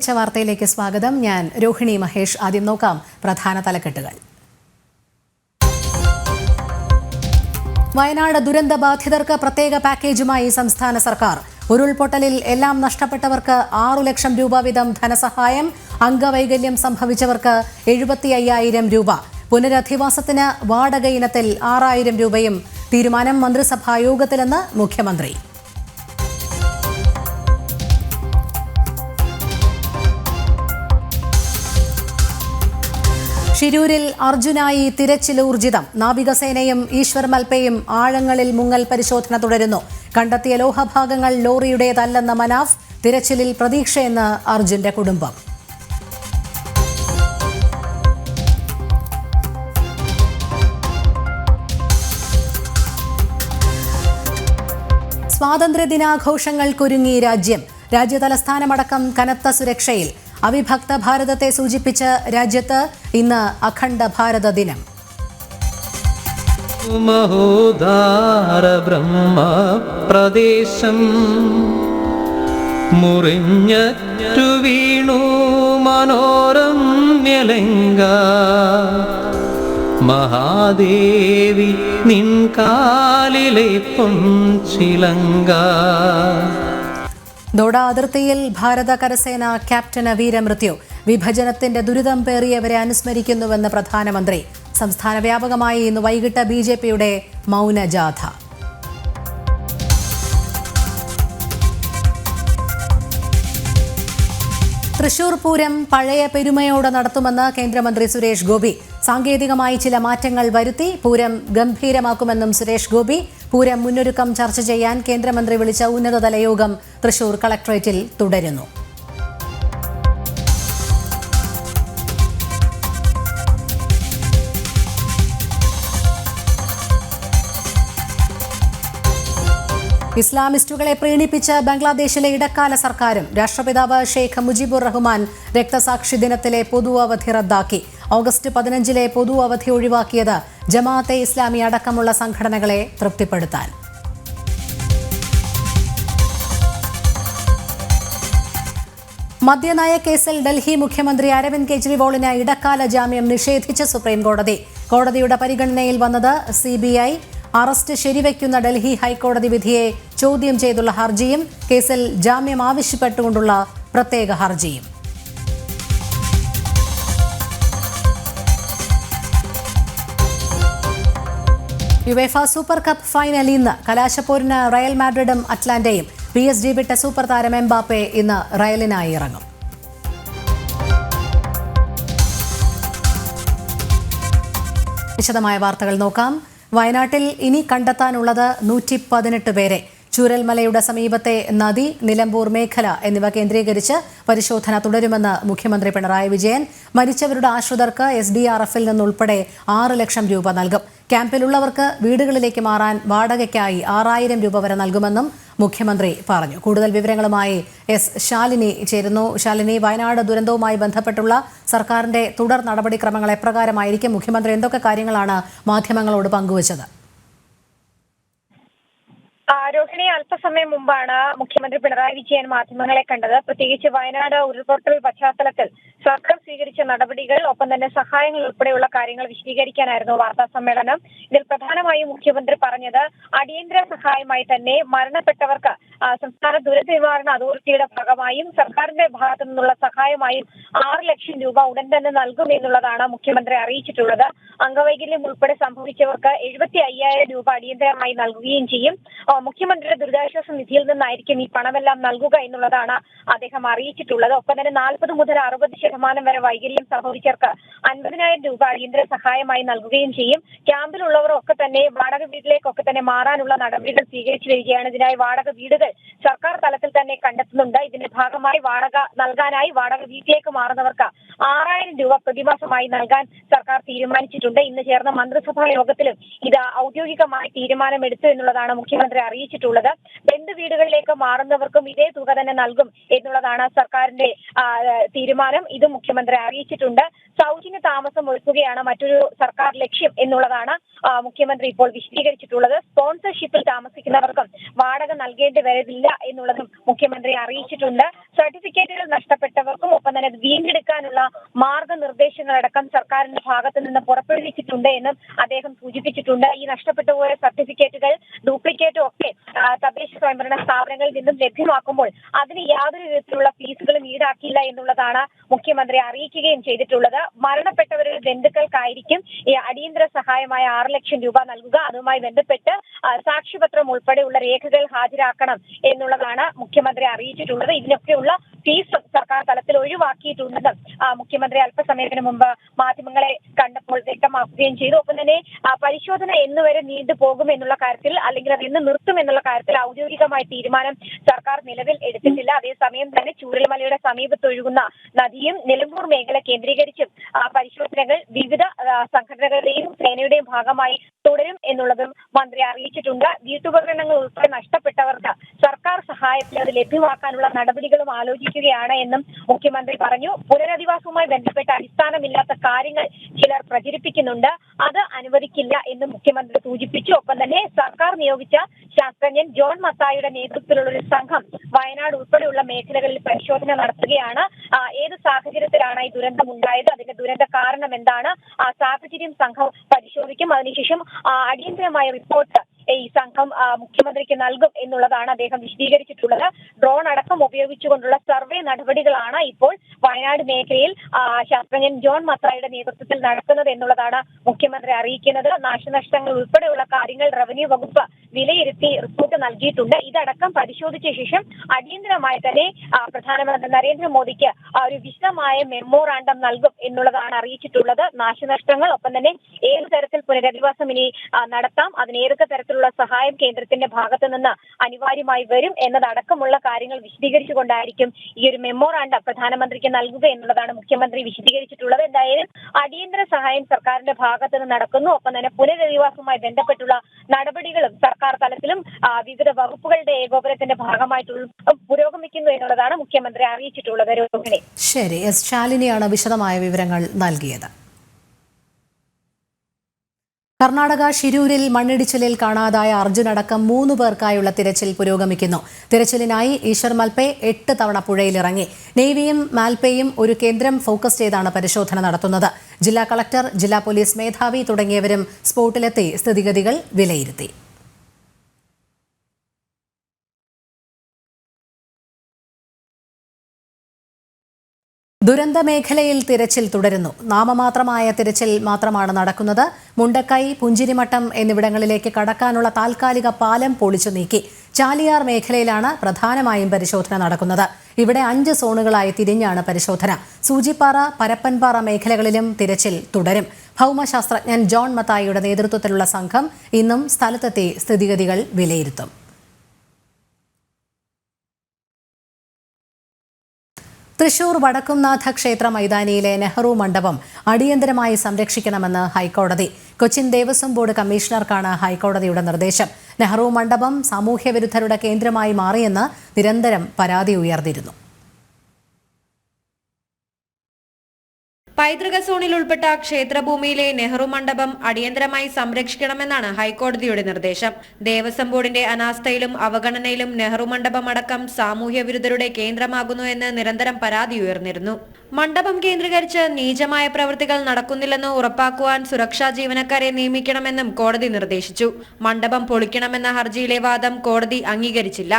ഉച്ചവാർത്തയിലേക്ക് സ്വാഗതം. ഞാൻ രോഹിണി മഹേഷ്. ആദ്യം നോക്കാം പ്രധാന തലക്കെട്ടുകൾ. വയനാട് ദുരന്ത ബാധിതർക്ക് പ്രത്യേക പാക്കേജുമായി സംസ്ഥാന സർക്കാർ. ഉരുൾപൊട്ടലിൽ എല്ലാം നഷ്ടപ്പെട്ടവർക്ക് ആറു ലക്ഷം രൂപ വീതം ധനസഹായം. അംഗവൈകല്യം സംഭവിച്ചവർക്ക് എഴുപത്തി അയ്യായിരം രൂപ. പുനരധിവാസത്തിന് വാടക ഇനത്തിൽ ആറായിരം രൂപയും തീരുമാനം മന്ത്രിസഭാ യോഗത്തിലെന്ന് മുഖ്യമന്ത്രി. ഷിരൂരിൽ അർജുനായി തിരച്ചിൽ ഊർജിതം. നാവികസേനയും ഈശ്വർ മൽപ്പയും ആഴങ്ങളിൽ മുങ്ങൽ പരിശോധന തുടരുന്നു. കണ്ടെത്തിയ ലോഹഭാഗങ്ങൾ ലോറിയുടേതല്ലെന്ന മനാഫ് തിരച്ചിലിൽ പ്രതീക്ഷയെന്ന് അർജുന്റെ കുടുംബം. സ്വാതന്ത്ര്യ സ്വാതന്ത്ര്യദിനാഘോഷങ്ങൾക്കൊരുങ്ങി രാജ്യം. രാജ്യതലസ്ഥാനമടക്കം കനത്ത സുരക്ഷയിൽ അവിഭക്ത ഭാരതത്തെ സൂചിപ്പിച്ച് രാജ്യത്ത് ഇന്ന് അഖണ്ഡ ഭാരത ദിനം. ബ്രഹ്മ പ്രദേശം. മുറിഞ്ഞു വീണു മനോരമ്യലങ്ക. മഹാദേവി നിൻ കാലിലെ പൊൻചിലങ്ക. ദോഡ അതിർത്തിയിൽ ഭാരത കരസേന ക്യാപ്റ്റന് വീരമൃത്യു വിഭജനത്തിന്റെ ദുരിതം പേറിയവരെ അനുസ്മരിക്കുന്നുവെന്ന് പ്രധാനമന്ത്രി. സംസ്ഥാന വ്യാപകമായി ഇന്ന് വൈകിട്ട് ബി ജെ പിയുടെ മൗനജാഥ. തൃശൂർ പൂരം പഴയ പെരുമയോടെ നടത്തുമെന്ന് കേന്ദ്രമന്ത്രി സുരേഷ് ഗോപി. സാങ്കേതികമായി ചില മാറ്റങ്ങൾ വരുത്തി പൂരം ഗംഭീരമാക്കുമെന്നും സുരേഷ് ഗോപി. പൂരം മുന്നൊരുക്കം ചർച്ച ചെയ്യാൻ കേന്ദ്രമന്ത്രി വിളിച്ച ഉന്നതതല യോഗം തൃശൂർ കളക്ടറേറ്റിൽ തുടരുന്നു. ഇസ്ലാമിസ്റ്റുകളെ പ്രീണിപ്പിച്ച ബംഗ്ലാദേശിലെ ഇടക്കാല സർക്കാരും രാഷ്ട്രപിതാവ് ഷെയ്ഖ് മുജിബുർ റഹ്മാൻ രക്തസാക്ഷി ദിനത്തിലെ പൊതു അവധി റദ്ദാക്കി. ഓഗസ്റ്റ് പതിനഞ്ചിലെ പൊതു അവധി ഒഴിവാക്കിയത് ജമാഅത്തെ ഇസ്ലാമി അടക്കമുള്ള സംഘടനകളെ തൃപ്തിപ്പെടുത്താൻ. മദ്യനയ കേസിൽ ഡൽഹി മുഖ്യമന്ത്രി അരവിന്ദ് കെജ്രിവാളിന് ഇടക്കാല ജാമ്യം നിഷേധിച്ച സുപ്രീംകോടതി. കോടതിയുടെ പരിഗണനയിൽ വന്നത് സി അറസ്റ്റ് ശരിവയ്ക്കുന്ന ഡൽഹി ഹൈക്കോടതി വിധിയെ ചോദ്യം ചെയ്തുള്ള ഹർജിയും കേസിൽ ജാമ്യം ആവശ്യപ്പെട്ടുകൊണ്ടുള്ള പ്രത്യേക ഹർജിയും. യുവേഫ സൂപ്പർ കപ്പ് ഫൈനൽ ഇന്ന് കലാശപ്പോരിന് റയൽ മാഡ്രിഡും അറ്റ്ലാന്റയും പി എസ് ജി വിട്ട സൂപ്പർ താരം എംബാപ്പെ ഇന്ന് റയലിനായി ഇറങ്ങും. വിശദമായ വാർത്തകൾ നോക്കാം. വയനാട്ടിൽ ഇനി കണ്ടെത്താനുള്ളത് നൂറ്റി പതിനെട്ട് പേരെ. ചൂരൽമലയുടെ സമീപത്തെ നദി നിലമ്പൂർ മേഖല എന്നിവ കേന്ദ്രീകരിച്ച് പരിശോധന തുടരുമെന്ന് മുഖ്യമന്ത്രി പിണറായി വിജയൻ. മരിച്ചവരുടെ ആശ്രിതർക്ക് എസ് ഡി ആർ എഫിൽ നിന്നുൾപ്പെടെ ആറ് ലക്ഷം രൂപ നൽകും. ക്യാമ്പിലുള്ളവർക്ക് വീടുകളിലേക്ക് മാറാൻ വാടകയ്ക്കായി ആറായിരം രൂപ വരെ നൽകുമെന്നും മുഖ്യമന്ത്രി പറഞ്ഞു. കൂടുതൽ വിവരങ്ങളുമായി എസ് ശാലിനി ചേരുന്നു. ശാലിനി വയനാട് ദുരന്തവുമായി ബന്ധപ്പെട്ടുള്ള സർക്കാരിന്റെ തുടർ നടപടിക്രമങ്ങൾ എപ്രകാരമായിരിക്കും? മുഖ്യമന്ത്രി എന്തൊക്കെ കാര്യങ്ങളാണ് മാധ്യമങ്ങളോട് പങ്കുവച്ചത്? രോഹിണി അല്പസമയം മുമ്പാണ് മുഖ്യമന്ത്രി പിണറായി വിജയൻ മാധ്യമങ്ങളെ കണ്ടത്. പ്രത്യേകിച്ച് വയനാട് ഉരുൾപൊട്ടൽ പശ്ചാത്തലത്തിൽ സർക്കാർ സ്വീകരിച്ച നടപടികൾ ഒപ്പം തന്നെ സഹായങ്ങൾ ഉൾപ്പെടെയുള്ള കാര്യങ്ങൾ വിശദീകരിക്കാനായിരുന്നു വാർത്താ സമ്മേളനം. ഇതിൽ പ്രധാനമായും മുഖ്യമന്ത്രി പറഞ്ഞത് അടിയന്തര സഹായമായി തന്നെ മരണപ്പെട്ടവർക്ക് സംസ്ഥാന ദുരന്ത നിവാരണ അതോറിറ്റിയുടെ ഭാഗമായും സർക്കാരിന്റെ ഭാഗത്തു നിന്നുള്ള സഹായമായും ആറ് ലക്ഷം രൂപ ഉടൻ തന്നെ നൽകും എന്നുള്ളതാണ് മുഖ്യമന്ത്രി അറിയിച്ചിട്ടുള്ളത്. അംഗവൈകല്യം ഉൾപ്പെടെ സംഭവിച്ചവർക്ക് എഴുപത്തി അയ്യായിരം രൂപ അടിയന്തരമായി നൽകുകയും ചെയ്യും. മുഖ്യമന്ത്രിയുടെ ദുരിതാശ്വാസ നിധിയിൽ നിന്നായിരിക്കും ഈ പണമെല്ലാം നൽകുക എന്നുള്ളതാണ് അദ്ദേഹം അറിയിച്ചിട്ടുള്ളത്. ഒപ്പം തന്നെ നാൽപ്പത് മുതൽ അറുപത് ശതമാനം വരെ വൈകല്യം സംഭവിച്ചവർക്ക് അൻപതിനായിരം രൂപ അടിയന്തര സഹായമായി നൽകുകയും ചെയ്യും. ക്യാമ്പിലുള്ളവരൊക്കെ തന്നെ വാടക വീട്ടിലേക്കൊക്കെ തന്നെ മാറാനുള്ള നടപടികൾ സ്വീകരിച്ചു വരികയാണ്. ഇതിനായി വാടക വീടുകൾ സർക്കാർ തലത്തിൽ തന്നെ കണ്ടെത്തുന്നുണ്ട്. ഇതിന്റെ ഭാഗമായി വാടക നൽകാനായി വാടക വീട്ടിലേക്ക് മാറുന്നവർക്ക് ആറായിരം രൂപ പ്രതിമാസമായി നൽകാൻ സർക്കാർ തീരുമാനിച്ചിട്ടുണ്ട്. ഇന്ന് ചേർന്ന മന്ത്രിസഭാ യോഗത്തിലും ഇത് ഔദ്യോഗികമായി തീരുമാനമെടുത്തു എന്നുള്ളതാണ് മുഖ്യമന്ത്രി അറിയിച്ചിട്ടുള്ളത്. ബന്ധു വീടുകളിലേക്ക് മാറുന്നവർക്കും ഇതേ തുക തന്നെ നൽകും എന്നുള്ളതാണ് സർക്കാരിന്റെ തീരുമാനം. ഇത് മുഖ്യമന്ത്രി അറിയിച്ചിട്ടുണ്ട്. സൗജന്യ താമസം ഒഴുക്കുകയാണ് മറ്റൊരു സർക്കാർ ലക്ഷ്യം എന്നുള്ളതാണ് മുഖ്യമന്ത്രി ഇപ്പോൾ വിശദീകരിച്ചിട്ടുള്ളത്. സ്പോൺസർഷിപ്പിൽ താമസിക്കുന്നവർക്കും വാടക നൽകേണ്ടി വരവില്ല എന്നുള്ളതും മുഖ്യമന്ത്രി അറിയിച്ചിട്ടുണ്ട്. സർട്ടിഫിക്കറ്റുകൾ നഷ്ടപ്പെട്ടവർക്കും ഒപ്പം തന്നെ വീണ്ടെടുക്കാനുള്ള മാർഗനിർദ്ദേശങ്ങളടക്കം സർക്കാരിന്റെ ഭാഗത്ത് നിന്ന് പുറപ്പെടുവിച്ചിട്ടുണ്ട് എന്നും അദ്ദേഹം സൂചിപ്പിച്ചിട്ടുണ്ട്. ഈ നഷ്ടപ്പെട്ടു പോയ സർട്ടിഫിക്കറ്റുകൾ ഡ്യൂപ്ലിക്കേറ്റും ഒക്കെ തദ്ദേശ സ്വയംഭരണ സ്ഥാപനങ്ങളിൽ നിന്നും ലഭ്യമാക്കുമ്പോൾ അതിന് യാതൊരു വിധത്തിലുള്ള ഫീസുകളും ഈടാക്കില്ല എന്നുള്ളതാണ് മുഖ്യമന്ത്രി അറിയിക്കുകയും ചെയ്തിട്ടുള്ളത്. മരണപ്പെട്ടവരുടെ ബന്ധുക്കൾക്കായിരിക്കും ഈ അടിയന്തര സഹായമായ ആറ് ലക്ഷം രൂപ നൽകുക. അതുമായി ബന്ധപ്പെട്ട് സാക്ഷ്യപത്രം ഉൾപ്പെടെയുള്ള രേഖകൾ ഹാജരാക്കണം എന്നുള്ളതാണ് മുഖ്യമന്ത്രി അറിയിച്ചിട്ടുള്ളത്. ഇതിനൊക്കെയുള്ള ഫീസ് സർക്കാർ തലത്തിൽ ഒഴിവാക്കിയിട്ടുണ്ടെന്നും മുഖ്യമന്ത്രി അല്പസമയത്തിന് മുമ്പ് മാധ്യമങ്ങളെ കണ്ടപ്പോൾ വ്യക്തമാക്കുകയും ചെയ്തു. ഒപ്പം തന്നെ പരിശോധന എന്നുവരെ നീണ്ടുപോകും എന്നുള്ള കാര്യത്തിൽ അല്ലെങ്കിൽ അത് എന്ന് നിർത്തും എന്നുള്ള കാര്യത്തിൽ ഔദ്യോഗികമായ തീരുമാനം സർക്കാർ നിലവിൽ എടുത്തിട്ടില്ല. അതേസമയം തന്നെ ചൂരൽമലയുടെ സമീപത്തൊഴുകുന്ന നദിയും നിലമ്പൂർ മേഖല കേന്ദ്രീകരിച്ചും പരിശോധനകൾ വിവിധ സംഘടനകളുടെയും സേനയുടെയും ഭാഗമായി തുടരും എന്നുള്ളതും മന്ത്രി അറിയിച്ചിട്ടുണ്ട്. വീട്ടുപകരണങ്ങൾ ഉൾപ്പെടെ നഷ്ടപ്പെട്ടവർക്ക് സർക്കാർ സഹായത്തിൽ അത് ലഭ്യമാക്കാനുള്ള നടപടികളും ആലോചിക്കുകയാണ് എന്നും മുഖ്യമന്ത്രി പറഞ്ഞു. പുനരധിവാസവുമായി ബന്ധപ്പെട്ട അടിസ്ഥാനമില്ലാത്ത കാര്യങ്ങൾ ചിലർ പ്രചരിപ്പിക്കുന്നുണ്ട്. അത് അനുവദിക്കില്ല എന്നും മുഖ്യമന്ത്രി സൂചിപ്പിച്ചു. ഒപ്പം തന്നെ സർക്കാർ നിയോഗിച്ച ശാസ്ത്രജ്ഞൻ ജോൺ മത്തായിയുടെ നേതൃത്വത്തിലുള്ള ഒരു സംഘം വയനാട് ഉൾപ്പെടെയുള്ള മേഖലകളിൽ പരിശോധന നടത്തുകയാണ്. ഏത് സാഹചര്യത്തിലാണ് ഈ ദുരന്തം ഉണ്ടായത്? അതിന്റെ ദുരന്ത കാരണം എന്താണ്? ആ സാഹചര്യം സംഘം പരിശോധിക്കും. അതിനുശേഷം അടിയന്തരമായ റിപ്പോർട്ട് ഈ സംഘം മുഖ്യമന്ത്രിക്ക് നൽകും എന്നുള്ളതാണ് അദ്ദേഹം വിശദീകരിച്ചിട്ടുള്ളത്. ഡ്രോൺ അടക്കം ഉപയോഗിച്ചുകൊണ്ടുള്ള സർവേ നടപടികളാണ് ഇപ്പോൾ വയനാട് മേഖലയിൽ ശാസ്ത്രജ്ഞൻ ജോൺ മത്രായുടെ നേതൃത്വത്തിൽ നടക്കുന്നത് എന്നുള്ളതാണ് മുഖ്യമന്ത്രി അറിയിക്കുന്നത്. നാശനഷ്ടങ്ങൾ ഉൾപ്പെടെയുള്ള കാര്യങ്ങൾ റവന്യൂ വകുപ്പ് വിലയിരുത്തി റിപ്പോർട്ട് നൽകിയിട്ടുണ്ട്. ഇതടക്കം പരിശോധിച്ച ശേഷം അടിയന്തരമായി തന്നെ പ്രധാനമന്ത്രി നരേന്ദ്രമോദിക്ക് ഒരു വിശദമായ മെമ്മോറാണ്ടം നൽകും എന്നുള്ളതാണ് അറിയിച്ചിട്ടുള്ളത്. നാശനഷ്ടങ്ങൾ ഒപ്പം തന്നെ ഏത് തരത്തിൽ പുനരധിവാസം ഇനി നടത്താം അതിന് ഏതൊക്കെ തരത്തിലുള്ള സഹായം കേന്ദ്രത്തിന്റെ ഭാഗത്തു നിന്ന് അനിവാര്യമായി വരും എന്നതടക്കമുള്ള കാര്യങ്ങൾ വിശദീകരിച്ചുകൊണ്ടായിരിക്കും ഈ ഒരു മെമ്മോറാണ്ടം പ്രധാനമന്ത്രിക്ക് നൽകുക എന്നുള്ളതാണ് മുഖ്യമന്ത്രി വിശദീകരിച്ചിട്ടുള്ളത്. എന്തായാലും അടിയന്തര സഹായം സർക്കാരിന്റെ ഭാഗത്തു നിന്ന് നടക്കുന്നു. ഒപ്പം തന്നെ പുനരധിവാസവുമായി ബന്ധപ്പെട്ടുള്ള നടപടികളും സർക്കാർ തലത്തിലും വിവിധ വകുപ്പുകളുടെ ഏകോപനത്തിന്റെ ഭാഗമായിട്ടുള്ള പുരോഗമിക്കുന്നു എന്നുള്ളതാണ് മുഖ്യമന്ത്രി അറിയിച്ചിട്ടുള്ളത്. രോഹിണി. ശരി എസ് ശാലിനിയാണ് വിശദമായ വിവരങ്ങൾ നൽകിയത്. കർണാടക ഷിരൂരിൽ മണ്ണിടിച്ചിലിൽ കാണാതായ അർജുൻ അടക്കം മൂന്ന് പേർക്കായുള്ള തിരച്ചിൽ പുരോഗമിക്കുന്നു. തിരച്ചിലിനായി ഈശ്വർ മൽപെ എട്ട് തവണ പുഴയിലിറങ്ങി. നേവിയും മാൽപെയും ഒരു കേന്ദ്രം ഫോക്കസ് ചെയ്താണ് പരിശോധന നടത്തുന്നത്. ജില്ലാ കളക്ടർ ജില്ലാ പോലീസ് മേധാവി തുടങ്ങിയവരും സ്പോട്ടിലെത്തി സ്ഥിതിഗതികൾ വിലയിരുത്തി. ദുരന്ത മേഖലയിൽ തിരച്ചിൽ തുടരുന്നു. നാമമാത്രമായ തിരച്ചിൽ മാത്രമാണ് നടക്കുന്നത്. മുണ്ടക്കൈ പുഞ്ചിരിമട്ടം എന്നിവിടങ്ങളിലേക്ക് കടക്കാനുള്ള താൽക്കാലിക പാലം പൊളിച്ചു നീക്കി. ചാലിയാർ മേഖലയിലാണ് പ്രധാനമായും പരിശോധന നടക്കുന്നത്. ഇവിടെ അഞ്ച് സോണുകളായി തിരിഞ്ഞാണ് പരിശോധന. സൂചിപ്പാറ പരപ്പൻപാറ മേഖലകളിലും തിരച്ചിൽ തുടരും. ഭൗമശാസ്ത്രജ്ഞൻ ജോൺ മത്തായിയുടെ നേതൃത്വത്തിലുള്ള സംഘം ഇന്നും സ്ഥലത്തെത്തി സ്ഥിതിഗതികൾ വിലയിരുത്തും. തൃശൂർ വടക്കുംനാഥ ക്ഷേത്ര മൈതാനിയിലെ നെഹ്റു മണ്ഡപം അടിയന്തരമായി സംരക്ഷിക്കണമെന്ന് ഹൈക്കോടതി. കൊച്ചിൻ ദേവസ്വം ബോർഡ് കമ്മീഷണർക്കാണ് ഹൈക്കോടതിയുടെ നിർദ്ദേശം. നെഹ്റു മണ്ഡപം സാമൂഹ്യവിരുദ്ധരുടെ കേന്ദ്രമായി മാറിയെന്ന് നിരന്തരം പരാതി ഉയർന്നിരുന്നു. പൈതൃക സോണിൽ ഉൾപ്പെട്ട ക്ഷേത്രഭൂമിയിലെ നെഹ്റു മണ്ഡപം അടിയന്തരമായി സംരക്ഷിക്കണമെന്നാണ് ഹൈക്കോടതിയുടെ നിർദ്ദേശം. ദേവസ്വം ബോർഡിന്റെ അനാസ്ഥയിലും അവഗണനയിലും നെഹ്റു മണ്ഡപം അടക്കം സാമൂഹ്യ വിരുദ്ധരുടെ കേന്ദ്രമാകുന്നു എന്ന് നിരന്തരം പരാതി ഉയർന്നിരുന്നു. മണ്ഡപം കേന്ദ്രീകരിച്ച് നീചമായ പ്രവൃത്തികൾ നടക്കുന്നില്ലെന്ന് ഉറപ്പാക്കുവാൻ സുരക്ഷാ ജീവനക്കാരെ നിയമിക്കണമെന്നും കോടതി നിർദ്ദേശിച്ചു. മണ്ഡപം പൊളിക്കണമെന്ന ഹർജിയിലെ വാദം കോടതി അംഗീകരിച്ചില്ല.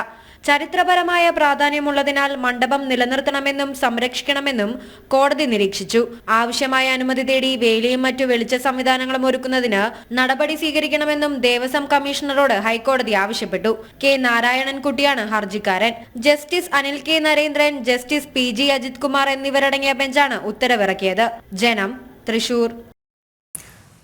ചരിത്രപരമായ പ്രാധാന്യമുള്ളതിനാൽ മണ്ഡപം നിലനിർത്തണമെന്നും സംരക്ഷിക്കണമെന്നും കോടതി നിരീക്ഷിച്ചു. ആവശ്യമായ അനുമതി തേടി വേലിയും മറ്റു വെളിച്ച സംവിധാനങ്ങളും ഒരുക്കുന്നതിന് നടപടി സ്വീകരിക്കണമെന്നും ദേവസ്വം കമ്മീഷണറോട് ഹൈക്കോടതി ആവശ്യപ്പെട്ടു. കെ നാരായണൻകുട്ടിയാണ് ഹർജിക്കാരൻ. Justice Anil K Narendran justice P G Ajith Kumar എന്നിവരടങ്ങിയ ബെഞ്ചാണ് ഉത്തരവിറക്കിയത്. ജനം തൃശൂർ.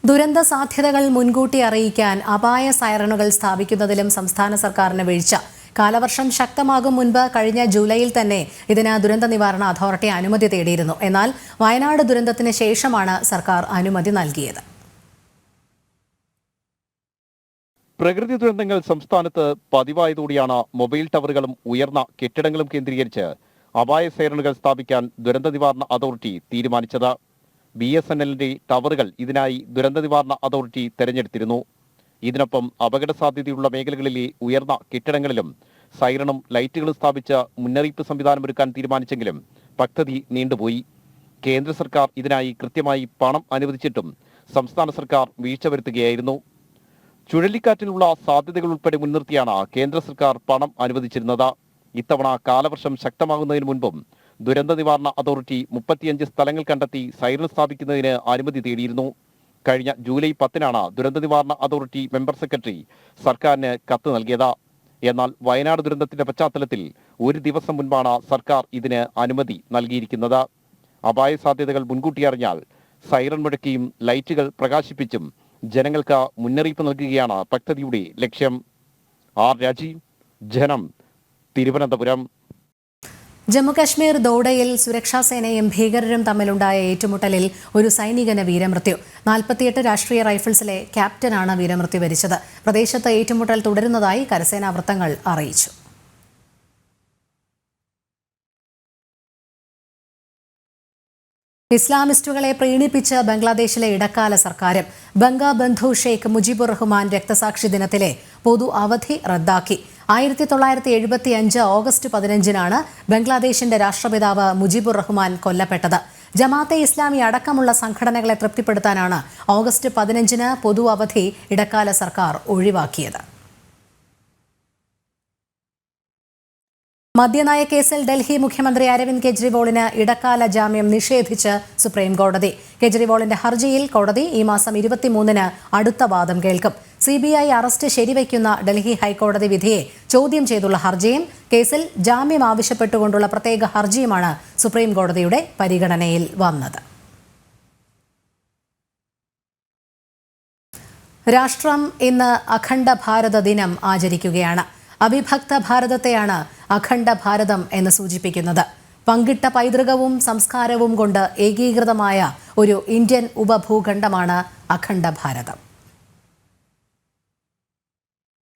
ദുരന്ത സാധ്യതകൾ മുൻകൂട്ടി അറിയിക്കാൻ അപായ സൈറണുകൾ സ്ഥാപിക്കുന്നതിലും സംസ്ഥാന സർക്കാരിന് വീഴ്ച. കാലവർഷം ശക്തമാകും മുൻപ് കഴിഞ്ഞ ജൂലൈയിൽ തന്നെ ഇതിന് ദുരന്ത നിവാരണ അതോറിറ്റി അനുമതി തേടിയിരുന്നു. എന്നാൽ വയനാട് ദുരന്തത്തിന് ശേഷമാണ് സർക്കാർ അനുമതി നൽകിയത്. പ്രകൃതി ദുരന്തങ്ങൾ സംസ്ഥാനത്ത് പതിവായതോടെയാണ് മൊബൈൽ ടവറുകളും ഉയർന്ന കെട്ടിടങ്ങളും കേന്ദ്രീകരിച്ച് അപായ സേനകൾ സ്ഥാപിക്കാൻ ദുരന്ത നിവാരണ അതോറിറ്റി തീരുമാനിച്ചത്. ബി എസ് എൻ എല്ലിന്റെ ടവറുകൾ ഇതിനായി ദുരന്ത നിവാരണ അതോറിറ്റി തെരഞ്ഞെടുത്തിരുന്നു. ഇതിനൊപ്പം അപകട സാധ്യതയുള്ള മേഖലകളിലെ ഉയർന്ന കെട്ടിടങ്ങളിലും സൈറണും ലൈറ്റുകളും സ്ഥാപിച്ച മുന്നറിയിപ്പ് സംവിധാനം ഒരുക്കാൻ തീരുമാനിച്ചെങ്കിലും പദ്ധതി നീണ്ടുപോയി. കേന്ദ്ര സർക്കാർ ഇതിനായി കൃത്യമായി പണം അനുവദിച്ചിട്ടും സംസ്ഥാന സർക്കാർ വീഴ്ച വരുത്തുകയായിരുന്നു. ചുഴലിക്കാറ്റിനുള്ള സാധ്യതകൾ ഉൾപ്പെടെ മുൻനിർത്തിയാണ് കേന്ദ്ര സർക്കാർ പണം അനുവദിച്ചിരുന്നത്. ഇത്തവണ കാലവർഷം ശക്തമാകുന്നതിന് മുൻപും ദുരന്ത നിവാരണ അതോറിറ്റി മുപ്പത്തിയഞ്ച് സ്ഥലങ്ങൾ കണ്ടെത്തി സൈറൺ സ്ഥാപിക്കുന്നതിന് അനുമതി തേടിയിരുന്നു. കഴിഞ്ഞ ജൂലൈ പത്തിനാണ് ദുരന്ത നിവാരണ അതോറിറ്റി മെമ്പർ സെക്രട്ടറി സർക്കാരിന് കത്ത് നൽകിയത്. എന്നാൽ വയനാട് ദുരന്തത്തിന്റെ പശ്ചാത്തലത്തിൽ ഒരു ദിവസം മുൻപാണ് സർക്കാർ ഇതിന് അനുമതി നൽകിയിരിക്കുന്നത്. അപായ സാധ്യതകൾ മുൻകൂട്ടി അറിഞ്ഞാൽ സൈറൺ മുഴക്കിയും ലൈറ്റുകൾ പ്രകാശിപ്പിച്ചും ജനങ്ങൾക്ക് മുന്നറിയിപ്പ് നൽകുകയാണ് പദ്ധതിയുടെ ലക്ഷ്യം. ആർ രാജീവ് ജനം തിരുവനന്തപുരം. ജമ്മുകശ്മീർ ദോഡയിൽ സുരക്ഷാസേനയും ഭീകരരും തമ്മിലുണ്ടായ ഏറ്റുമുട്ടലിൽ ഒരു സൈനികന് വീരമൃത്യു. നാൽപ്പത്തിയെട്ട് രാഷ്ട്രീയ റൈഫിൾസിലെ ക്യാപ്റ്റനാണ് വീരമൃത്യു വരിച്ചത്. പ്രദേശത്ത് ഏറ്റുമുട്ടൽ തുടരുന്നതായി കരസേനാ വൃത്തങ്ങൾ അറിയിച്ചു. ഇസ്ലാമിസ്റ്റുകളെ പ്രീണിപ്പിച്ച ബംഗ്ലാദേശിലെ ഇടക്കാല സർക്കാരും ബംഗബന്ധു ഷെയ്ഖ് മുജിബുർ റഹ്മാൻ രക്തസാക്ഷി ദിനത്തിലെ പൊതു അവധി റദ്ദാക്കി. ആയിരത്തി തൊള്ളായിരത്തി എഴുപത്തി അഞ്ച് ഓഗസ്റ്റ് പതിനഞ്ചിനാണ് ബംഗ്ലാദേശിന്റെ രാഷ്ട്രപിതാവ് മുജിബുർ റഹ്മാൻ കൊല്ലപ്പെട്ടത്. ജമാഅത്തെ ഇസ്ലാമി അടക്കമുള്ള സംഘടനകളെ തൃപ്തിപ്പെടുത്താനാണ് ഓഗസ്റ്റ് പതിനഞ്ചിന് പൊതു അവധി ഇടക്കാല സർക്കാർ ഒഴിവാക്കിയത്. മദ്യനയ കേസിൽ ഡൽഹി മുഖ്യമന്ത്രി അരവിന്ദ് കെജ്രിവാളിന് ഇടക്കാല ജാമ്യം നിഷേധിച്ച് സുപ്രീം കോടതി. കെജ്രിവാളിന്റെ ഹർജിയിൽ കോടതി ഈ മാസം ഇരുപത്തിമൂന്നിന് അടുത്ത വാദം കേൾക്കും. സി ബി ഐ അറസ്റ്റ് ശരിവയ്ക്കുന്ന ഡൽഹി ഹൈക്കോടതി വിധിയെ ചോദ്യം ചെയ്തുള്ള ഹർജിയും കേസിൽ ജാമ്യം ആവശ്യപ്പെട്ടുകൊണ്ടുള്ള പ്രത്യേക ഹർജിയുമാണ് സുപ്രീം കോടതിയുടെ പരിഗണനയിൽ വന്നത്. രാഷ്ട്രം ഇന്ന് അഖണ്ഡ ഭാരത ദിനം ആചരിക്കുകയാണ്. അവിഭക്ത ഭാരതത്തെയാണ് അഖണ്ഡ ഭാരതം എന്ന് സൂചിപ്പിക്കുന്നത്. പങ്കിട്ട പൈതൃകവും സംസ്കാരവും കൊണ്ട് ഏകീകൃതമായ ഒരു ഇന്ത്യൻ ഉപഭൂഖണ്ഡമാണ് അഖണ്ഡ ഭാരതം.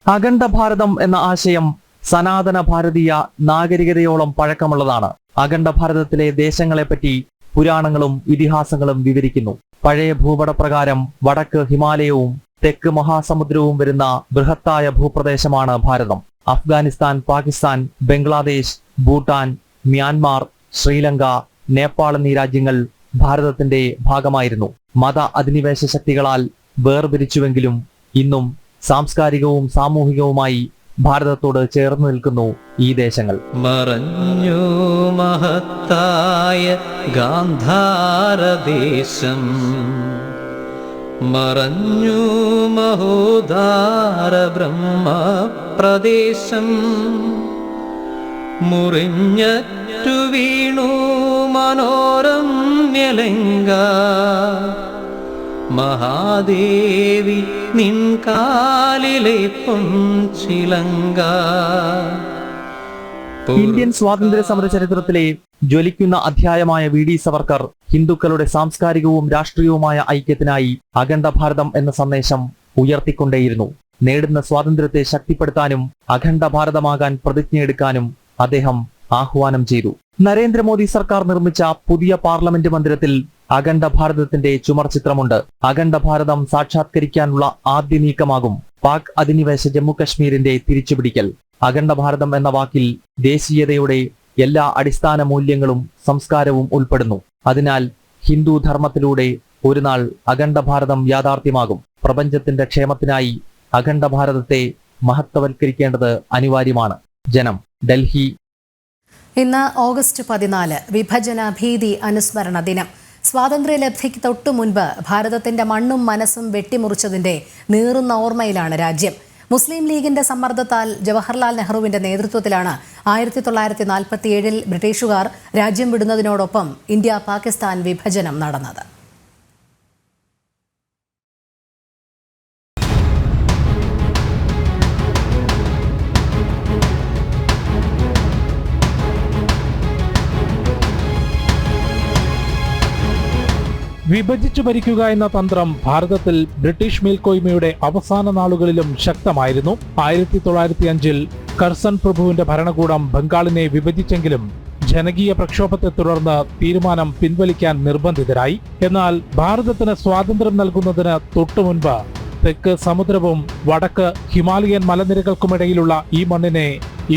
അഖണ്ഡ ഭാരതം എന്ന ആശയം സനാതന ഭാരതീയ നാഗരികതയോളം പഴക്കമുള്ളതാണ്. അഖണ്ഡ ഭാരതത്തിലെ ദേശങ്ങളെപ്പറ്റി പുരാണങ്ങളും ഇതിഹാസങ്ങളും വിവരിക്കുന്നു. പഴയ ഭൂപടപ്രകാരം വടക്ക് ഹിമാലയവും തെക്ക് മഹാസമുദ്രവും വരുന്ന ബൃഹത്തായ ഭൂപ്രദേശമാണ് ഭാരതം. അഫ്ഗാനിസ്ഥാൻ പാകിസ്ഥാൻ ബംഗ്ലാദേശ് ഭൂട്ടാൻ മ്യാൻമാർ ശ്രീലങ്ക നേപ്പാൾ എന്നീ രാജ്യങ്ങൾ ഭാരതത്തിന്റെ ഭാഗമായിരുന്നു. മത അധിനിവേശ ശക്തികളാൽ വേർപിരിച്ചുവെങ്കിലും ഇന്നും സാംസ്കാരികവും സാമൂഹികവുമായി ഭാരതത്തോട് ചേർന്ന് നിൽക്കുന്നു ഈ ദേശങ്ങൾ. മറഞ്ഞു മഹത്തായ ഗാന്ധാരദേശം മറഞ്ഞു മഹോദാര ബ്രഹ്മപ്രദേശം. മുറിഞ്ഞറ്റു വീണു മനോരമ്യലങ്ക. മഹാദേവി നിൻകാലിലെ പൊൻചിലങ്ക. ഇന്ത്യൻ സ്വാതന്ത്ര്യ സമര ചരിത്രത്തിലെ ജ്വലിക്കുന്ന അധ്യായമായ വി ഡി സവർക്കർ ഹിന്ദുക്കളുടെ സാംസ്കാരികവും രാഷ്ട്രീയവുമായ ഐക്യത്തിനായി അഖണ്ഡ ഭാരതം എന്ന സന്ദേശം ഉയർത്തിക്കൊണ്ടേയിരുന്നു. നേടുന്ന സ്വാതന്ത്ര്യത്തെ ശക്തിപ്പെടുത്താനും അഖണ്ഡ ഭാരതമാകാൻ പ്രതിജ്ഞയെടുക്കാനും അദ്ദേഹം ആഹ്വാനം ചെയ്തു. നരേന്ദ്രമോദി സർക്കാർ നിർമ്മിച്ച പുതിയ പാർലമെന്റ് മന്ദിരത്തിൽ അഖണ്ഡ ഭാരതത്തിന്റെ ചുമർ ചിത്രമുണ്ട് അഖണ്ഡ ഭാരതം സാക്ഷാത്കരിക്കാനുള്ള ആദ്യ നീക്കമാകും പാക് അധിനിവേശ ജമ്മു കശ്മീരിന്റെ തിരിച്ചുപിടിക്കൽ. അഖണ്ഡ ഭാരതം എന്ന വാക്കിൽ ദേശീയതയുടെ എല്ലാ അടിസ്ഥാന മൂല്യങ്ങളും സംസ്കാരവും ഉൾപ്പെടുന്നു. അതിനാൽ ഹിന്ദു ധർമ്മത്തിലൂടെ ഒരു നാൾ അഖണ്ഡ ഭാരതം യാഥാർത്ഥ്യമാകും. പ്രപഞ്ചത്തിന്റെ ക്ഷേമത്തിനായി അഖണ്ഡ ഭാരതത്തെ മഹത്വവൽക്കരിക്കേണ്ടത് അനിവാര്യമാണ്. ജനം ഡൽഹി. ഇന്ന് ഓഗസ്റ്റ് പതിനാല് വിഭജന ഭീതി അനുസ്മരണ ദിനം. സ്വാതന്ത്ര്യലബ്ധിക്ക് തൊട്ടു മുൻപ് ഭാരതത്തിന്റെ മണ്ണും മനസ്സും വെട്ടിമുറിച്ചതിന്റെ നീറുന്ന ഓർമ്മയിലാണ് രാജ്യം. മുസ്ലിം ലീഗിന്റെ സമ്മർദ്ദത്താൽ ജവഹർലാൽ നെഹ്റുവിന്റെ നേതൃത്വത്തിലാണ് ആയിരത്തി തൊള്ളായിരത്തി നാൽപ്പത്തിയേഴിൽ ബ്രിട്ടീഷുകാർ രാജ്യം വിടുന്നതിനോടൊപ്പം ഇന്ത്യ പാകിസ്ഥാൻ വിഭജനം നടന്നത്. വിഭജിച്ചു ഭരിക്കുക എന്ന തന്ത്രം ഭാരതത്തിൽ ബ്രിട്ടീഷ് മേൽക്കോയ്മയുടെ അവസാന നാളുകളിലും ശക്തമായിരുന്നു. ആയിരത്തി തൊള്ളായിരത്തി അഞ്ചിൽ കർസൺ പ്രഭുവിന്റെ ഭരണകൂടം ബംഗാളിനെ വിഭജിച്ചെങ്കിലും ജനകീയ പ്രക്ഷോഭത്തെ തുടർന്ന് തീരുമാനം പിൻവലിക്കാൻ നിർബന്ധിതരായി. എന്നാൽ ഭാരതത്തിന് സ്വാതന്ത്ര്യം നൽകുന്നതിന് തൊട്ടുമുൻപ് തെക്ക് സമുദ്രവും വടക്ക് ഹിമാലയൻ മലനിരകൾക്കുമിടയിലുള്ള ഈ മണ്ണിനെ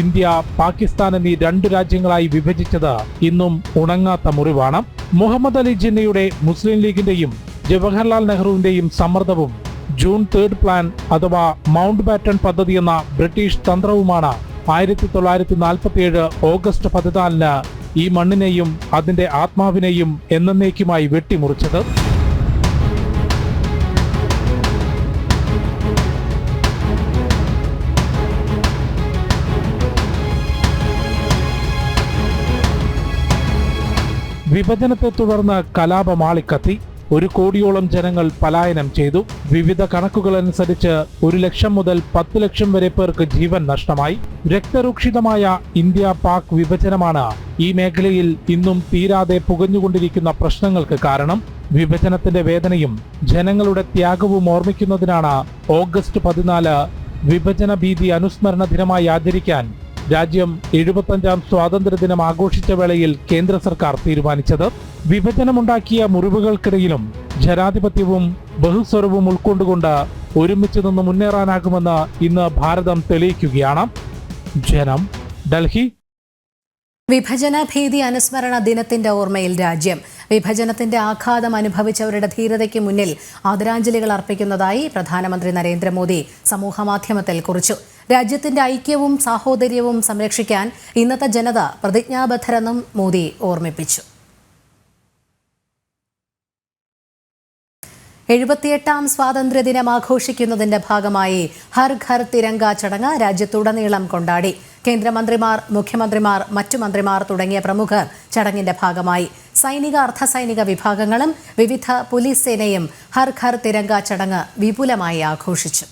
ഇന്ത്യ പാകിസ്ഥാൻ എന്നീ രണ്ടു രാജ്യങ്ങളായി വിഭജിച്ചത് ഇന്നും ഉണങ്ങാത്ത മുറിവാണ്. മുഹമ്മദ് അലി ജിന്നയുടെ മുസ്ലിം ലീഗിന്റെയും ജവഹർലാൽ നെഹ്റുവിന്റെയും സമ്മർദ്ദവും ജൂൺ തേർഡ് പ്ലാൻ അഥവാ മൗണ്ട് ബാറ്റൺ പദ്ധതി എന്ന ബ്രിട്ടീഷ് തന്ത്രവുമാണ് ആയിരത്തി തൊള്ളായിരത്തി നാൽപ്പത്തിയേഴ് ഓഗസ്റ്റ് പതിനാലിന് ഈ മണ്ണിനെയും അതിന്റെ ആത്മാവിനെയും എന്നേക്കുമായി വെട്ടിമുറിച്ചത്. വിഭജനത്തെ തുടർന്ന് കലാപം ആളിക്കത്തി ഒരു കോടിയോളം ജനങ്ങൾ പലായനം ചെയ്തു. വിവിധ കണക്കുകൾ അനുസരിച്ച് ഒരു ലക്ഷം മുതൽ പത്ത് ലക്ഷം വരെ പേർക്ക് ജീവൻ നഷ്ടമായി. രക്തരൂക്ഷിതമായ ഇന്ത്യ പാക് വിഭജനമാണ് ഈ മേഖലയിൽ ഇന്നും തീരാതെ പുകഞ്ഞുകൊണ്ടിരിക്കുന്ന പ്രശ്നങ്ങൾക്ക് കാരണം. വിഭജനത്തിന്റെ വേദനയും ജനങ്ങളുടെ ത്യാഗവും ഓർമ്മിക്കുന്നതിനാണ് ഓഗസ്റ്റ് പതിനാല് വിഭജന ഭീതി അനുസ്മരണ ദിനമായി ആചരിക്കാൻ രാജ്യം എഴുപത്തഞ്ചാം സ്വാതന്ത്ര്യദിനം ആഘോഷിച്ച വേളയിൽ കേന്ദ്ര സർക്കാർ തീരുമാനിച്ചത് വിഭജനമുണ്ടാക്കിയ മുറിവുകൾക്കിടയിലും ജനാധിപത്യവും ബഹുസ്വരവും ഉൾക്കൊണ്ടുകൊണ്ട് ഒരുമിച്ച് നിന്ന് മുന്നേറാനാകുമെന്ന് ഇന്ന് ഭാരതം തെളിയിക്കുകയാണ്. ജനം ഡൽഹി. വിഭജന ഭീതി അനുസ്മരണ ദിനത്തിന്റെ ഓർമ്മയിൽ രാജ്യം വിഭജനത്തിന്റെ ആഘാതം അനുഭവിച്ചവരുടെ ധീരതയ്ക്ക് മുന്നിൽ ആദരാഞ്ജലികൾ അർപ്പിക്കുന്നതായി പ്രധാനമന്ത്രി നരേന്ദ്രമോദി സമൂഹമാധ്യമത്തിൽ കുറിച്ചു. രാജ്യത്തിന്റെ ഐക്യവും സാഹോദര്യവും സംരക്ഷിക്കാൻ ഇന്നത്തെ ജനത പ്രതിജ്ഞാബദ്ധരെന്നും മോദി ഓർമ്മിപ്പിച്ചു. എഴുപത്തിയെട്ടാം സ്വാതന്ത്ര്യദിനം ആഘോഷിക്കുന്നതിന്റെ ഭാഗമായി ഹർ ഘർ തിരങ്ക ചടങ്ങ് രാജ്യത്തുടനീളം കൊണ്ടാടി. കേന്ദ്രമന്ത്രിമാർ മുഖ്യമന്ത്രിമാർ മറ്റു മന്ത്രിമാർ തുടങ്ങിയ പ്രമുഖർ ചടങ്ങിന്റെ ഭാഗമായി സൈനിക അർദ്ധസൈനിക വിഭാഗങ്ങളും വിവിധ പോലീസ് സേനയും ഹർ ഘർ തിരങ്ക ചടങ്ങ് വിപുലമായി ആഘോഷിച്ചു.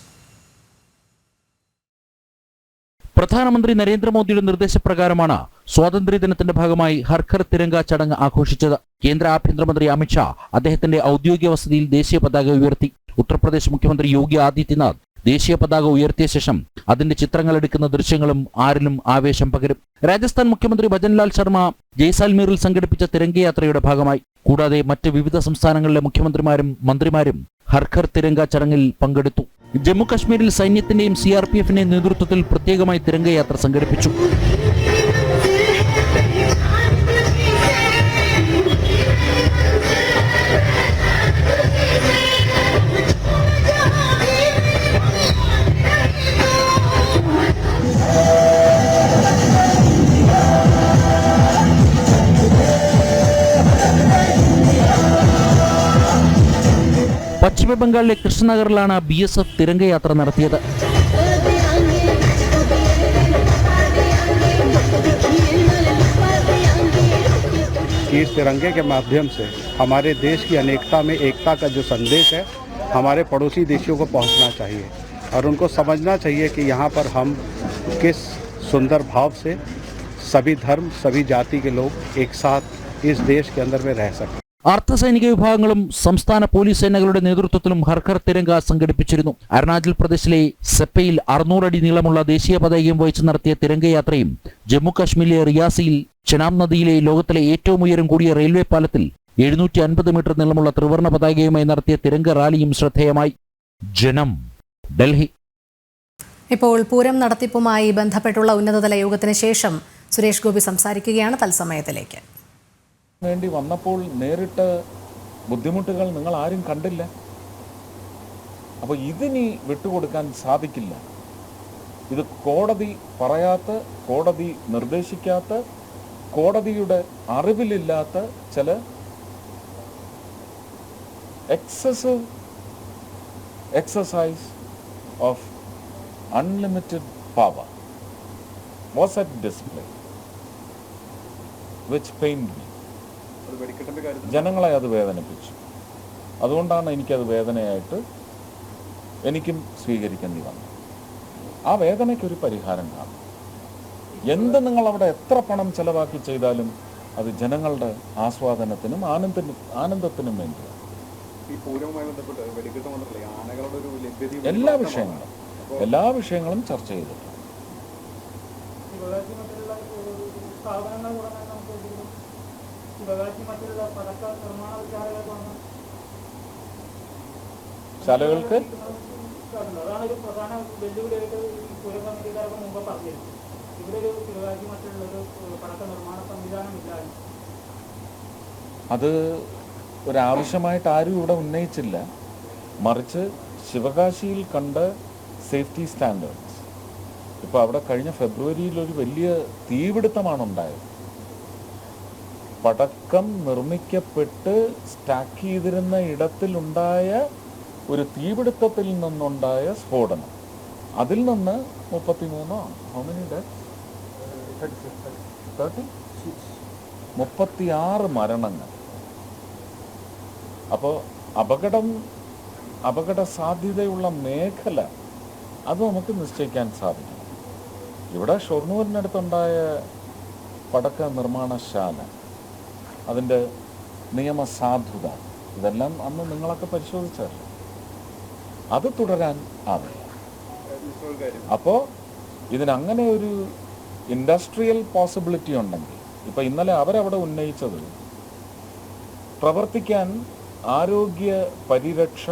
പ്രധാനമന്ത്രി നരേന്ദ്രമോദിയുടെ നിർദ്ദേശപ്രകാരമാണ് സ്വാതന്ത്ര്യദിനത്തിന്റെ ഭാഗമായി ഹർഖർ തിരങ്ക ചടങ്ങ് ആഘോഷിച്ചത് കേന്ദ്ര ആഭ്യന്തരമന്ത്രി അമിത്ഷാ അദ്ദേഹത്തിന്റെ ഔദ്യോഗിക വസതിയിൽ ദേശീയ പതാക ഉയർത്തി. ഉത്തർപ്രദേശ് മുഖ്യമന്ത്രി യോഗി ആദിത്യനാഥ് ദേശീയ പതാക ഉയർത്തിയ ശേഷം അതിന്റെ ചിത്രങ്ങൾ എടുക്കുന്ന ദൃശ്യങ്ങളും ആരിലും ആവേശം പകരും. രാജസ്ഥാൻ മുഖ്യമന്ത്രി ഭജൻലാൽ ശർമ്മ ജയ്സാൽമീറിൽ സംഘടിപ്പിച്ച തിരങ്കയാത്രയുടെ ഭാഗമായി. കൂടാതെ മറ്റ് വിവിധ സംസ്ഥാനങ്ങളിലെ മുഖ്യമന്ത്രിമാരും മന്ത്രിമാരും ഹർഖർ തിരങ്ക ചടങ്ങിൽ പങ്കെടുത്തു. ജമ്മു കശ്മീരിൽ സൈന്യത്തിന്റെയും സി ആർ പി എഫിന്റെയും നേതൃത്വത്തിൽ പ്രത്യേകമായി തിരങ്കയാത്ര സംഘടിപ്പിച്ചു. പശ്ചിമ ബംഗാളിലെ കൃഷ്ണനഗറിലാണ് ബി എസ് എഫ് തിരങ്കയാത്ര നടത്തിയത് इस तिरंगे के माध्यम से हमारे देश की अनेकता में एकता का जो संदेश है हमारे पड़ोसी देशों को पहुंचना चाहिए और उनको समझना चाहिए कि यहाँ पर हम किस सुंदर भाव से सभी धर्म सभी जाति के लोग एक साथ इस देश के अंदर में रह सकते हैं അർദ്ധസൈനിക വിഭാഗങ്ങളും സംസ്ഥാന പോലീസ് സേനകളുടെ നേതൃത്വത്തിലും ഹർഹർ തിരങ്ക സംഘടിപ്പിച്ചിരുന്നു. അരുണാചൽ പ്രദേശിലെ സെപ്പയിൽ അറുന്നൂറടി നീളമുള്ള ദേശീയ പതാകയും വഹിച്ച് നടത്തിയ തിരങ്കയാത്രയും ജമ്മു കാശ്മീരിലെ റിയാസിയിൽ ചെനാം നദിയിലെ ലോകത്തിലെ ഏറ്റവും ഉയരം കൂടിയ റെയിൽവേ പാലത്തിൽ എഴുന്നൂറ്റി അൻപത് മീറ്റർ നീളമുള്ള ത്രിവർണ പതാകയുമായി നടത്തിയ തിരങ്ക റാലിയും ശ്രദ്ധേയമായി. ജനം ഡൽഹി. ഇപ്പോൾ പൂരം നടത്തിപ്പുമായി ബന്ധപ്പെട്ടുള്ള ഉന്നതതല യോഗത്തിന് ശേഷം സുരേഷ് ഗോപി സംസാരിക്കുകയാണ് തത്സമയത്തിലേക്ക്. വേണ്ടി വന്നപ്പോൾ നേരിട്ട് ബുദ്ധിമുട്ടുകൾ നിങ്ങൾ ആരും കണ്ടില്ല. അപ്പോൾ ഇതിനി വിട്ടുകൊടുക്കാൻ സാധിക്കില്ല. ഇത് കോടതി പറയാത്ത കോടതി നിർദ്ദേശിക്കാത്ത കോടതിയുടെ അറിവിലില്ലാത്ത ചില excessive exercise of unlimited power was at display which pain me ജനങ്ങളെ അത് വേദനിപ്പിച്ചു. അതുകൊണ്ടാണ് എനിക്കത് വേദനയായിട്ട് എനിക്കും സ്വീകരിക്കേണ്ടി വന്നത്. ആ വേദനയ്ക്കൊരു പരിഹാരം കാണും. എന്ത് നിങ്ങൾ അവിടെ എത്ര പണം ചെലവാക്കി ചെയ്താലും അത് ജനങ്ങളുടെ ആസ്വാദനത്തിനും ആനന്ദ ആനന്ദത്തിനും വേണ്ടിയാണ്. എല്ലാ വിഷയങ്ങളും. എല്ലാ വിഷയങ്ങളും ചർച്ച ചെയ്തിട്ടുണ്ട്. ശാലകൾക്ക്? അത് ഒരാവശ്യമായിട്ട് ആരും ഇവിടെ ഉന്നയിച്ചില്ല. മറിച്ച് ശിവകാശിയിൽ കണ്ട സേഫ്റ്റി സ്റ്റാൻഡേർഡ്സ്. ഇപ്പോൾ അവിടെ കഴിഞ്ഞ ഫെബ്രുവരിയിൽ ഒരു വലിയ തീപിടുത്തമാണ് ഉണ്ടായത് പടക്കം നിർമ്മിക്കപ്പെട്ട് സ്റ്റാക്ക് ചെയ്തിരുന്ന ഇടത്തിലുണ്ടായ ഒരു തീപിടുത്തത്തിൽ നിന്നുണ്ടായ സ്ഫോടനം അതിൽ നിന്ന് മുപ്പത്തിമൂന്നോ ഹൗ deaths? 30? മുപ്പത്തിയാറ് മരണങ്ങൾ അപ്പോൾ അപകടം അപകട സാധ്യതയുള്ള മേഖല അത് നമുക്ക് നിശ്ചയിക്കാൻ സാധിക്കും ഇവിടെ ഷൊർണൂരിനടുത്തുണ്ടായ പടക്ക നിർമ്മാണശാല അതിന്റെ നിയമസാധുത. ഇതെല്ലാം അന്ന് നിങ്ങളൊക്കെ പരിശോധിച്ചല്ലോ അത് തുടരാൻ ആവില്ല. അപ്പോൾ ഇതിനങ്ങനെ ഒരു ഇൻഡസ്ട്രിയൽ പോസിബിലിറ്റി ഉണ്ടെങ്കിൽ ഇപ്പം ഇന്നലെ അവരവിടെ ഉന്നയിച്ചത് പ്രവർത്തിക്കാൻ ആരോഗ്യ പരിരക്ഷ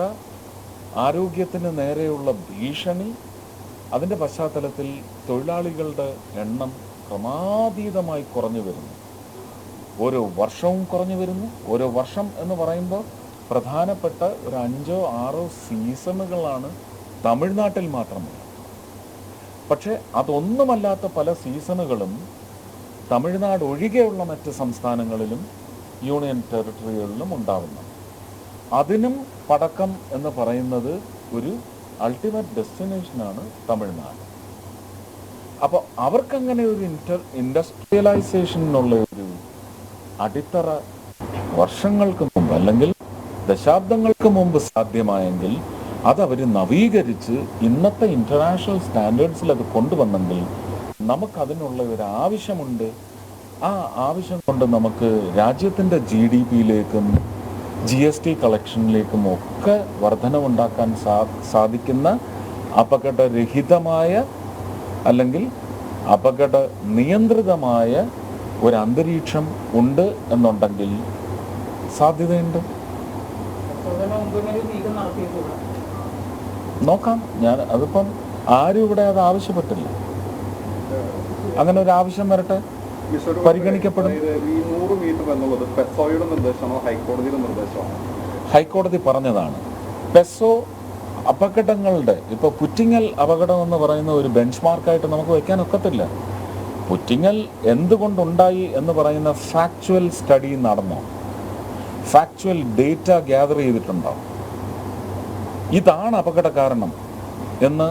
ആരോഗ്യത്തിന് നേരെയുള്ള ഭീഷണി അതിന്റെ പശ്ചാത്തലത്തിൽ തൊഴിലാളികളുടെ എണ്ണം ക്രമാതീതമായി കുറഞ്ഞു വരുന്നു. ഓരോ വർഷവും കുറഞ്ഞു വരുന്നു. ഓരോ വർഷം എന്ന് പറയുമ്പോൾ പ്രധാനപ്പെട്ട ഒരു അഞ്ചോ ആറോ സീസണുകളാണ് തമിഴ്നാട്ടിൽ മാത്രമുള്ളത് പക്ഷേ അതൊന്നുമല്ലാത്ത പല സീസണുകളും തമിഴ്നാട് ഒഴികെയുള്ള മറ്റ് സംസ്ഥാനങ്ങളിലും യൂണിയൻ ടെറിട്ടറികളിലും ഉണ്ടാവുന്നു. അതിനും പടക്കം എന്ന് പറയുന്നത് ഒരു അൾട്ടിമേറ്റ് ഡെസ്റ്റിനേഷനാണ് തമിഴ്നാട്. അപ്പോൾ അവർക്കങ്ങനെ ഒരു ഇന്റർ ഇൻഡസ്ട്രിയലൈസേഷനുള്ള ഒരു അടിത്തറ വർഷങ്ങൾക്ക് മുമ്പ് അല്ലെങ്കിൽ ദശാബ്ദങ്ങൾക്ക് മുമ്പ് സാധ്യമായെങ്കിൽ അത് അവർ നവീകരിച്ച് ഇന്നത്തെ ഇന്റർനാഷണൽ സ്റ്റാൻഡേർഡ്സിൽ അത് കൊണ്ടുവന്നെങ്കിൽ നമുക്ക് നമുക്കതിനുള്ള ഒരു ആവശ്യമുണ്ട്. ആ ആവശ്യം കൊണ്ട് നമുക്ക് രാജ്യത്തിന്റെ ജി ഡി പിയിലേക്കും ജി എസ് ടി കളക്ഷനിലേക്കും ഒക്കെ വർധനവുണ്ടാക്കാൻ സാ സാധിക്കുന്ന അപകടരഹിതമായ അല്ലെങ്കിൽ അപകട നിയന്ത്രിതമായ ഒരു അന്തരീക്ഷം ഉണ്ട് എന്നുണ്ടെങ്കിൽ സാധ്യതയുണ്ട്. നോക്കാം. ഞാൻ അതിപ്പം ആരും ഇവിടെ അത് ആവശ്യപ്പെട്ടില്ല. അങ്ങനെ ഒരു ആവശ്യം വരട്ടെ? പരിഗണിക്കപ്പെടും. ഹൈക്കോടതി പറഞ്ഞതാണ്. പെസോ അപകടങ്ങളുടെ ഇപ്പൊ പുറ്റിങ്ങൽ അപകടം എന്ന് പറയുന്ന ഒരു ബെഞ്ച് മാർക്കായിട്ട് നമുക്ക് വെക്കാൻ ഒക്കത്തില്ല. പുറ്റിങ്ങൽ എന്തുകൊണ്ടുണ്ടായി എന്ന് പറയുന്ന ഫാക്ച്വൽ സ്റ്റഡി നടന്നോ? ഫാക്ച്വൽ ഡേറ്റ ഗ്യാദർ ചെയ്തിട്ടുണ്ടോ? ഇതാണ് അപകട കാരണം എന്ന്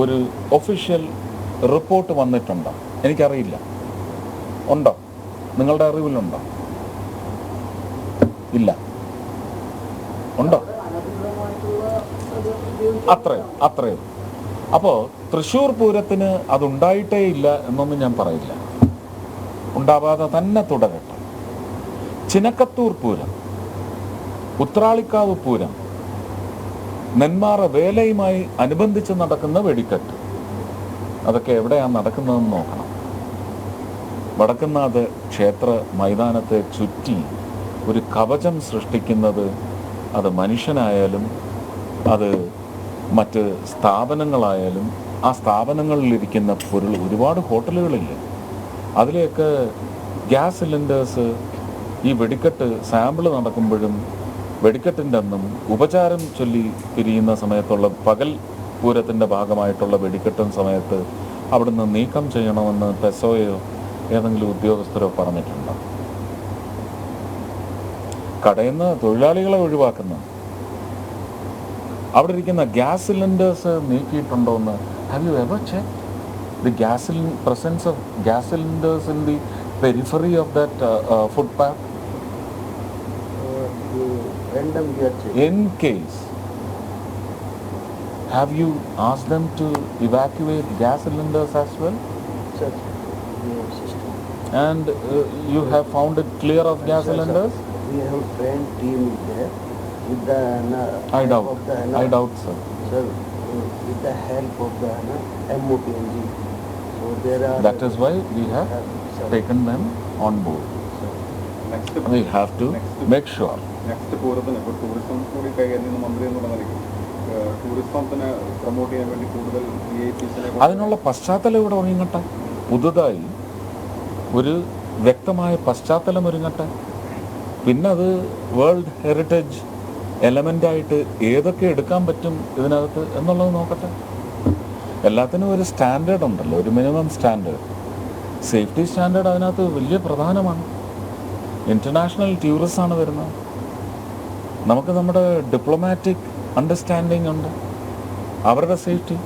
ഒരു ഒഫീഷ്യൽ റിപ്പോർട്ട് വന്നിട്ടുണ്ടോ? എനിക്കറിയില്ല. ഉണ്ടോ? നിങ്ങളുടെ അറിവിലുണ്ടോ? ഇല്ല. ഉണ്ടോ? അത്രയും അത്രയും. അപ്പോൾ തൃശ്ശൂർ പൂരത്തിന് അതുണ്ടായിട്ടേ ഇല്ല എന്നൊന്നും ഞാൻ പറയില്ല. ഉണ്ടാവാതെ തന്നെ തുടരട്ടെ. ചിനക്കത്തൂർ പൂരം ഉത്രാളിക്കാവ് പൂരം നെന്മാറ വേലയുമായി അനുബന്ധിച്ച് നടക്കുന്ന വെടിക്കെട്ട്. അതൊക്കെ എവിടെയാണ് നടക്കുന്നതെന്ന് നോക്കണം. വടക്കുന്നാഥ് ക്ഷേത്ര മൈതാനത്തെ ചുറ്റി ഒരു കവചം സൃഷ്ടിക്കുന്നത് അത് മനുഷ്യനായാലും അത് മറ്റ് സ്ഥാപനങ്ങളായാലും ആ സ്ഥാപനങ്ങളിലിരിക്കുന്ന പൊരുൾ ഒരുപാട് ഹോട്ടലുകളില്ലേ? അതിലെയൊക്കെ ഗ്യാസ് സിലിണ്ടേഴ്സ് ഈ വെടിക്കെട്ട് സാമ്പിൾ നടക്കുമ്പോഴും വെടിക്കെട്ടിന്റെ അന്നും ഉപചാരം ചൊല്ലി പിരിയുന്ന സമയത്തുള്ള പകൽ പൂരത്തിന്റെ ഭാഗമായിട്ടുള്ള വെടിക്കെട്ടും സമയത്ത് അവിടുന്ന് നീക്കം ചെയ്യണമെന്ന് പെസോയോ ഏതെങ്കിലും ഉദ്യോഗസ്ഥരോ പറഞ്ഞിട്ടുണ്ടോ? കടയിൽ നിന്ന് തൊഴിലാളികളെ ഒഴിവാക്കുന്ന അവിടെ ഇരിക്കുന്ന ഗ്യാസ് സിലിണ്ടേഴ്സ് നീക്കിയിട്ടുണ്ടോ എന്ന് have you ever check the gas presence of gas cylinders in the periphery of that food pack in case have you as them to evacuate gas cylinders as well and you have found it clear of gas cylinders with the na, I doubt. of the, I doubt, sir. sir, uh, with the help of the na, MOPNG. So there are That is why we have sir, taken them on board. Next We have to make sure. Next പൂരത്തിന് ഇപ്പോൾ tourism കൂടി കൈകാര്യം മന്ത്രി എന്നുള്ള നിലയ്ക്ക് ടൂറിസത്തിന് promote ചെയ്യാൻ വേണ്ടി കൂടുതൽ അതിനുള്ള പശ്ചാത്തലം ഇവിടെ ഒരുങ്ങട്ടെ പുതുതായി ഒരു വ്യക്തമായ പശ്ചാത്തലം ഒരുങ്ങട്ടെ പിന്നെ അത് വേൾഡ് ഹെറിറ്റേജ് എലമെന്റായിട്ട് ഏതൊക്കെ എടുക്കാൻ പറ്റും ഇതിനകത്ത് എന്നുള്ളത് നോക്കട്ടെ. എല്ലാത്തിനും ഒരു സ്റ്റാൻഡേർഡ് ഉണ്ടല്ലോ ഒരു മിനിമം സ്റ്റാൻഡേർഡ് സേഫ്റ്റി സ്റ്റാൻഡേർഡ് അതിനകത്ത് വലിയ പ്രധാനമാണ്. ഇന്റർനാഷണൽ ആണ് വരുന്നത്. നമുക്ക് നമ്മുടെ ഡിപ്ലോമാറ്റിക് അണ്ടർസ്റ്റാൻഡിങ് ഉണ്ട്. അവരുടെ സേഫ്റ്റി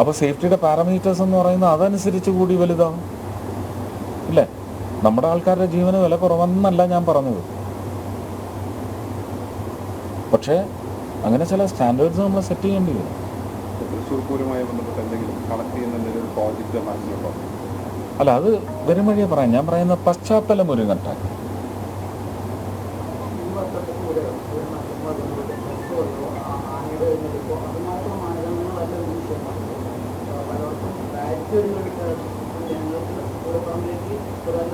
അപ്പോൾ സേഫ്റ്റിയുടെ പാരാമീറ്റേഴ്സ് എന്ന് പറയുന്നത് അതനുസരിച്ച് കൂടി വലുതാവും ഇല്ലേ? നമ്മുടെ ആൾക്കാരുടെ ജീവന് വില കുറവെന്നല്ല ഞാൻ പറഞ്ഞത്. പക്ഷേ അങ്ങനെ ചില സ്റ്റാൻഡേർഡ്സ് നമ്മൾ സെറ്റ് ചെയ്യേണ്ടി വരും. ഒരു അല്ല അത് വരും വഴിയെ പറയാം. ഞാൻ പറയുന്ന പശ്ചാത്തലം ഒരുങ്ങട്ടെ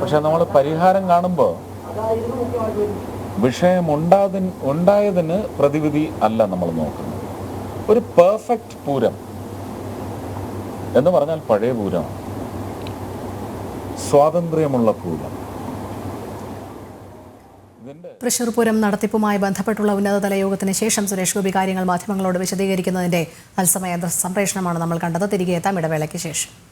പക്ഷെ നമ്മൾ പരിഹാരം കാണുമ്പോൾ വിഷയം ഉണ്ടാതി ഉണ്ടായതിന് പ്രതിവിധി അല്ല നമ്മൾ നോക്കുന്നത്. ഒരു പെർഫെക്റ്റ് പൂരം എന്ന് പറഞ്ഞാൽ പഴയ പൂരം. സ്വാതന്ത്ര്യമുള്ള പൂരം. തൃശൂർ പൂരം നടത്തിപ്പുമായി ബന്ധപ്പെട്ടുള്ള ഉന്നതതല യോഗത്തിന് ശേഷം സുരേഷ് ഗോപി കാര്യങ്ങൾ മാധ്യമങ്ങളോട് വിശദീകരിക്കുന്നതിന്റെ തത്സമയ സംപ്രേഷണമാണ് നമ്മൾ കണ്ടത്. തിരികെ എത്താം ഇടവേളയ്ക്ക് ശേഷം.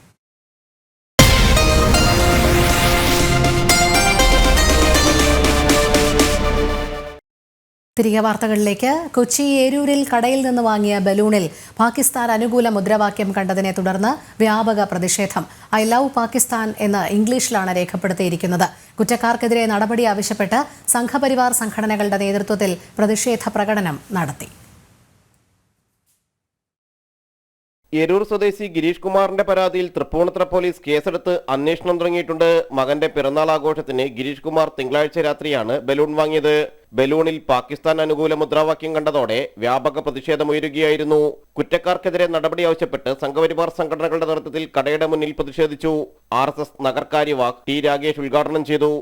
തിരികെ വാർത്തകളിലേക്ക്. കൊച്ചി ഏരൂരിൽ കടയിൽ നിന്ന് വാങ്ങിയ ബലൂണിൽ പാകിസ്ഥാൻ അനുകൂല മുദ്രാവാക്യം കണ്ടതിനെ തുടർന്ന് വ്യാപക പ്രതിഷേധം. ഐ ലവ് പാകിസ്ഥാൻ എന്ന് ഇംഗ്ലീഷിലാണ് രേഖപ്പെടുത്തിയിരിക്കുന്നത്. കുറ്റക്കാർക്കെതിരെ നടപടി ആവശ്യപ്പെട്ട് സംഘപരിവാർ സംഘടനകളുടെ നേതൃത്വത്തിൽ പ്രതിഷേധ പ്രകടനം നടത്തി. എരൂർ സ്വദേശി ഗിരീഷ് കുമാറിന്റെ പരാതിയിൽ തൃപ്പൂണിത്തുറ പോലീസ് കേസെടുത്ത് അന്വേഷണം തുടങ്ങിയിട്ടുണ്ട്. മകന്റെ പിറന്നാൾ ആഘോഷത്തിന് ഗിരീഷ് കുമാർ തിങ്കളാഴ്ച രാത്രിയാണ് ബലൂൺ വാങ്ങിയത്. ബലൂണിൽ പാകിസ്ഥാൻ അനുകൂല മുദ്രാവാക്യം കണ്ടതോടെ വ്യാപക പ്രതിഷേധമുയരുകയായിരുന്നു. കുറ്റക്കാർക്കെതിരെ നടപടി ആവശ്യപ്പെട്ട് സംഘപരിവാർ സംഘടനകളുടെ നേതൃത്വത്തിൽ കടയുടെ മുന്നിൽ പ്രതിഷേധിച്ചു. ആർ എസ് എസ് നഗർകാര്യവാഹ് ടി രാഗേഷ് ഉദ്ഘാടനം ചെയ്തു.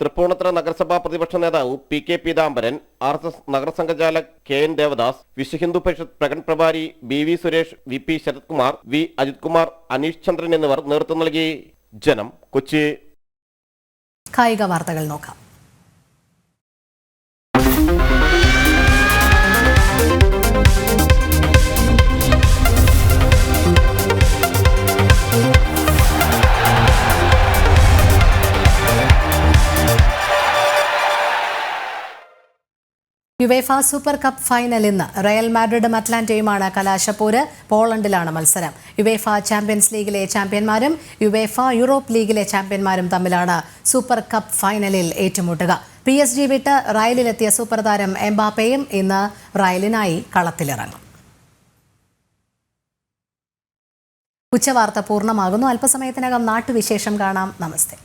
തൃപ്പൂണിത്തുറ നഗരസഭാ പ്രതിപക്ഷ നേതാവ് P K Peethambaran R S S നഗരസംഘചാലക് K N Devadas Vishwa Hindu Parishad പ്രകടന പ്രഭാരി B V Suresh V P Sarath Kumar V Ajith Kumar Aneesh Chandran എന്നിവർ നേതൃത്വം നൽകി. ജനം കൊച്ചി. കായിക വാർത്തകൾ നോക്കാം. യുവേഫ സൂപ്പർ കപ്പ് ഫൈനൽ ഇന്ന് റയൽ മാഡ്രിഡും അറ്റ്ലാന്റയുമാണ് കലാശപ്പോര് പോളണ്ടിലാണ് മത്സരം. യുവേഫ ചാമ്പ്യൻസ് ലീഗിലെ ചാമ്പ്യന്മാരും യുവേഫ യൂറോപ്പ് ലീഗിലെ ചാമ്പ്യന്മാരും തമ്മിലാണ് സൂപ്പർ കപ്പ് ഫൈനലിൽ ഏറ്റുമുട്ടുക. പി എസ് ജി വിട്ട് റയലിലെത്തിയ സൂപ്പർ താരം എംബാപ്പയും ഇന്ന് റയലിനായി കളത്തിലിറങ്ങും. ഉച്ചവാർത്ത പൂർണമാകുന്നു. അല്പസമയത്തിനകം നാട്ടുവിശേഷം കാണാം. നമസ്തേ.